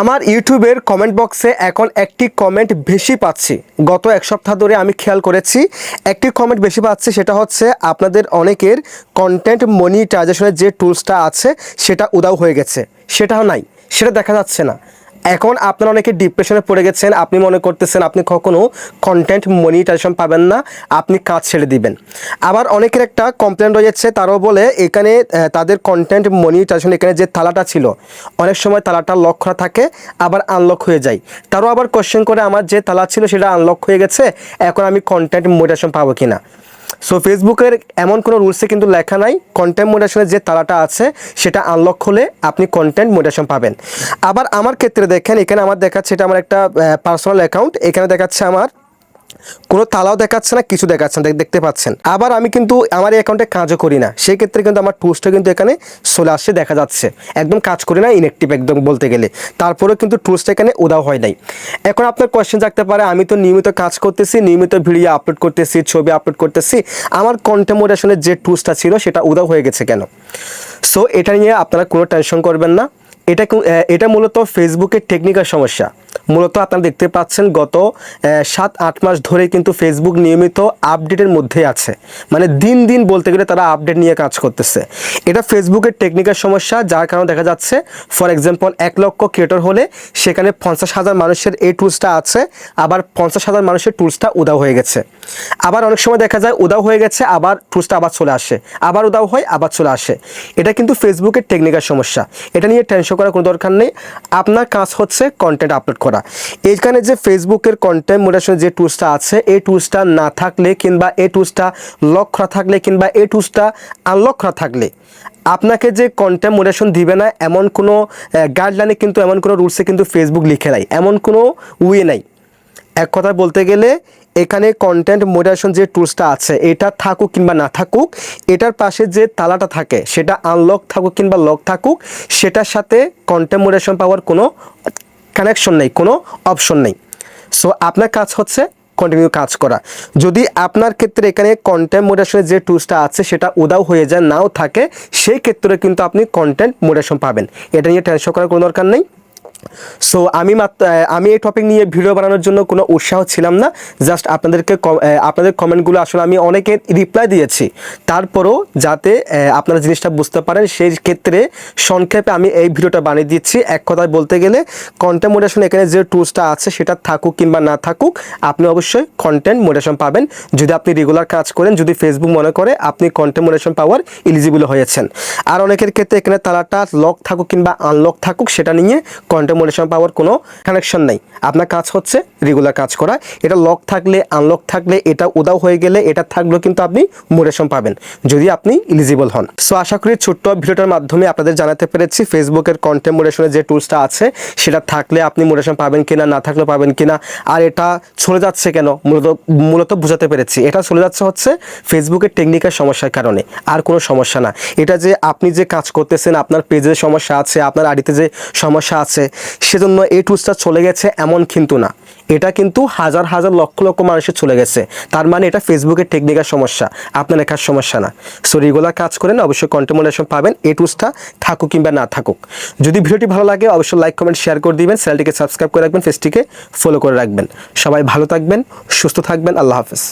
আমার ইউটিউবের কমেন্ট বক্সে এখন একটি কমেন্ট বেশি পাচ্ছি। গত এক সপ্তাহ ধরে আমি খেয়াল করেছি, একটি কমেন্ট বেশি পাচ্ছি সেটা হচ্ছে আপনাদের অনেকের কন্টেন্ট মনিটাইজেশনের যে টুলসটা আছে, সেটা উদাও হয়ে গেছে। সেটাও নাই, সেটা দেখা যাচ্ছে না। এখন আপনারা অনেকে ডিপ্রেশনে পড়ে গেছেন, আপনি মনে করতেছেন আপনি কখনো কন্টেন্ট মনিটাইজেশন পাবেন না, আপনি কাজ ছেড়ে দিবেন। আবার অনেকের একটা কমপ্লেন রয়েছে, তারাও বলে এখানে তাদের কন্টেন্ট মনিটাইজেশন এখানে যে তালাটা ছিল, অনেক সময় তালাটা লক করা থাকে, আবার আনলক হয়ে যায়। তারও আবার কোশ্চেন করে, আমার যে তালা ছিল সেটা আনলক হয়ে গেছে, এখন আমি কন্টেন্ট মনিটাইজেশন পাবো কিনা? সো ফেসবুকের এমন কোনো রুলসে কিন্তু লেখা নাই। কন্টেন্ট মোডেশনের যে তালাটা আছে, সেটা আনলক হলে আপনি কন্টেন্ট মোডেশন পাবেন। আবার আমার ক্ষেত্রে দেখেন, এখানে আমার দেখাচ্ছে এটা আমার একটা পার্সোনাল অ্যাকাউন্ট এখানে দেখাচ্ছে আমার কোনো তালাও দেখাচ্ছে না, কিছু দেখাচ্ছে না দেখতে পাচ্ছেন। আবার আমি কিন্তু আমার এই অ্যাকাউন্টে কাজও করি না। সেই ক্ষেত্রে কিন্তু আমার টুলসটা কিন্তু এখানে চলে আসছে, দেখা যাচ্ছে। একদম কাজ করি না ইনঅ্যাক্টিভ একদম বলতে গেলে। তারপরেও কিন্তু টুলসটা এখানে উদাও হয় নাই। এখন আপনার কোয়েশ্চেন থাকতে পারে, আমি তো নিয়মিত কাজ করতেছি, নিয়মিত ভিডিও আপলোড করতেছি, ছবি আপলোড করতেছি। আমার কন্টেমোডেশনের যে টুলসটা ছিল, সেটা উদাও হয়ে গেছে কেন? সো এটা নিয়ে আপনারা কোনো টেনশন করবেন না। এটা এটা মূলত ফেসবুকের টেকনিক্যাল সমস্যা। মূলত আপনারা দেখতে পাচ্ছেন গত সাত, আট মাস ধরে কিন্তু ফেসবুক নিয়মিত আপডেটের মধ্যে আছে। মানে দিন দিন বলতে গেলে তারা আপডেট নিয়ে কাজ করতেছে। এটা ফেসবুকের টেকনিক্যাল সমস্যা, যার কারণে দেখা যাচ্ছে ফর এক্সাম্পল এক লক্ষ ক্রিয়েটর হলে সেখানে পঞ্চাশ হাজার মানুষের এই টুলসটা আছে, আবার পঞ্চাশ হাজার মানুষের টুলসটা উদাও হয়ে গেছে। আবার অনেক সময় দেখা যায় উদাও হয়ে গেছে, আবার টুলসটা আবার চলে আসে, আবার উদাও হয়, আবার চলে আসে। এটা কিন্তু ফেসবুকের টেকনিক্যাল সমস্যা। এটা নিয়ে টেনশন করার কোনো দরকার নেই। আপনার কাজ হচ্ছে কন্টেন্ট আপলোড করা। এইখানে যে ফেসবুকের কন্টেন্ট মোডারেশন যে টুলসটা আছে, এই টুলসটা না থাকলে কিংবা এই টুলসটা লক করা থাকলে কিংবা এই টুলসটা আনলক করা থাকলে, আপনাকে যে কন্টেন্ট মোডারেশন দিবে না, এমন কোনো গাইডলাইনে কিন্তু, এমন কোনো রুলসে কিন্তু ফেসবুক লিখে নাই। এমন কোনো ওয়ে নাই। এক কথায় বলতে গেলে এখানে কন্টেন্ট মোডারেশন যে টুলসটা আছে, এটা থাকুক কিংবা না থাকুক, এটার পাশে যে তালাটা থাকে, সেটা আনলক থাকুক কিংবা লক থাকুক, সেটার সাথে কন্টেন্ট মোডারেশন পাওয়ার কোনো কানেকশন নেই, কোনো অপশন নেই। সো আপনার কাজ হচ্ছে কন্টিনিউ কাজ করা। যদি আপনার ক্ষেত্রে এখানে কন্টেন্ট মোডারেশনের যে টুলসটা আছে, সেটা উদাও হয়ে যায়, নাও থাকে, সেই ক্ষেত্রে কিন্তু আপনি কন্টেন্ট মোডারেশন পাবেন। এটা নিয়ে টেনশন করার কোনো দরকার নেই। সো আমি মাত্র আমি এই টপিক নিয়ে ভিডিও বানানোর জন্য কোনো উৎসাহ ছিলাম না। জাস্ট আপনাদেরকে আপনাদের কমেন্টগুলো আসলে আমি অনেকে রিপ্লাই দিয়েছি। তারপরও যাতে আপনারা জিনিসটা বুঝতে পারেন, সেই ক্ষেত্রে সংক্ষেপে আমি এই ভিডিওটা বানিয়ে দিচ্ছি। এক কথায় বলতে গেলে কন্টেন্ট মোডারেশন এখানে যে টুলসটা আছে, সেটা থাকুক কিংবা না থাকুক, আপনি অবশ্যই কন্টেন্ট মোডারেশন পাবেন। যদি আপনি রেগুলার কাজ করেন, যদি ফেসবুক মনে করে, আপনি কন্টেন্ট মোডারেশন পাওয়ার এলিজিবল হয়েছেন। আর অনেকের ক্ষেত্রে এখানে তালাটা লক থাকুক কিংবা আনলক থাকুক, সেটা নিয়ে কন্টেন্ট মোডারেশন পাওয়ার কোনো কানেকশন নেই। আপনার কাজ হচ্ছে রেগুলার কাজ করা। এটা লক থাকলে আনলক থাকলে, এটা উদাও হয়ে গেলে, এটা থাকলেও কিন্তু আপনি মোডারেশন পাবেন, যদি আপনি এলিজিবল হন। সো আশা করি ছোট্ট ভিডিওটার মাধ্যমে আপনাদের জানাতে পেরেছি ফেসবুকের কন্টেন্ট মোডারেশনের যে টুলসটা আছে, সেটা থাকলে আপনি মোডারেশন পাবেন কিনা, না থাকলে পাবেন কিনা, আর এটা চলে যাচ্ছে কেন, মূলত মূলত বোঝাতে পেরেছি। এটা চলে যাচ্ছে হচ্ছে ফেসবুকের টেকনিক্যাল সমস্যার কারণে, আর কোনো সমস্যা না। এটা যে আপনি যে কাজ করতেছেন, আপনার পেজে সমস্যা আছে, আপনার আইডিতে যে সমস্যা আছে সেজন্য এই টুসটা চলে গেছে এমন কিন্তু না। এটা কিন্তু হাজার হাজার লক্ষ লক্ষ মানুষের চলে গেছে। তার মানে এটা ফেসবুকের টেকনিক্যাল সমস্যা, আপনার লেখার সমস্যা না। সো রেগুলার কাজ করেন অবশ্যই কন্টেমোলেশন পাবেন। এই টুসটা থাকুক কিংবা না থাকুক। যদি ভিডিওটি ভালো লাগে, অবশ্যই লাইক কমেন্ট শেয়ার করে দিবেন। চ্যানেলটিকে সাবস্ক্রাইব করে রাখবেন ফেসটিকে ফলো করে রাখবেন। সবাই ভালো থাকবেন, সুস্থ থাকবেন। আল্লাহ হাফেজ।